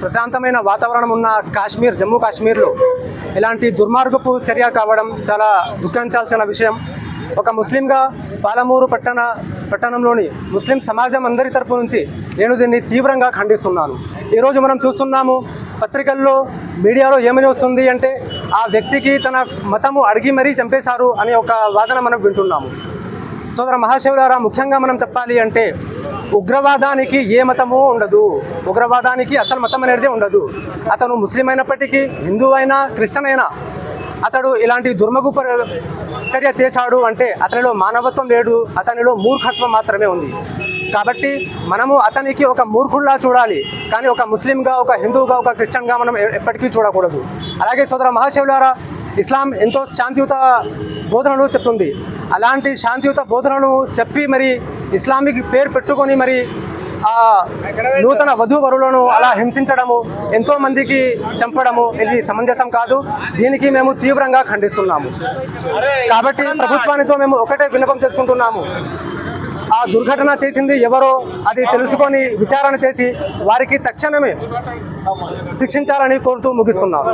ప్రశాంతమైన వాతావరణం ఉన్న కాశ్మీర్ జమ్మూ కాశ్మీర్లో ఇలాంటి దుర్మార్గపు చర్య కావడం చాలా దుఃఖించాల్సిన విషయం. ఒక ముస్లింగా పాలమూరు పట్టణ పట్టణంలోని ముస్లిం సమాజం అందరి తరపు నుంచి నేను దీన్ని తీవ్రంగా ఖండిస్తున్నాను. ఈరోజు మనం చూస్తున్నాము పత్రికల్లో మీడియాలో ఏమని వస్తుంది అంటే ఆ వ్యక్తికి తన మతము అడిగి మరీ చంపేశారు అనే ఒక వాదన మనం వింటున్నాము. సోదర మహాశివులారా ముఖ్యంగా మనం చెప్పాలి అంటే ఉగ్రవాదానికి ఏ మతము ఉండదు. ఉగ్రవాదానికి అసలు మతం అనేది ఉండదు. అతను ముస్లిం అయినప్పటికీ హిందూ అయినా క్రిస్టియన్ అయినా అతడు ఇలాంటి దుర్మగు చర్య చేశాడు అంటే అతనిలో మానవత్వం లేడు అతనిలో మూర్ఖత్వం మాత్రమే ఉంది. కాబట్టి మనము అతనికి ఒక మూర్ఖుల్లా చూడాలి. కానీ ఒక ముస్లింగా ఒక హిందువుగా ఒక క్రిస్టియన్గా మనం ఎప్పటికీ చూడకూడదు. అలాగే సోదర మహాశివులారా ఇస్లాం ఎంతో శాంతియుత బోధనలు చెప్తుంది. అలాంటి శాంతియుత బోధనలు చెప్పి మరి ఇస్లామిక్ పేరు పెట్టుకొని మరి ఆ నూతన వధూవరులను అలా హింసించడము ఎంతో మందికి చంపడము ఇది సమంజసం కాదు. దీనికి మేము తీవ్రంగా ఖండిస్తున్నాము. కాబట్టి ప్రభుత్వానితో మేము ఒకటే విన్నపం చేసుకుంటున్నాము. ఆ దుర్ఘటన చేసింది ఎవరో అది తెలుసుకొని విచారణ చేసి వారికి తక్షణమే శిక్షించాలని కోరుతూ ముగిస్తున్నాను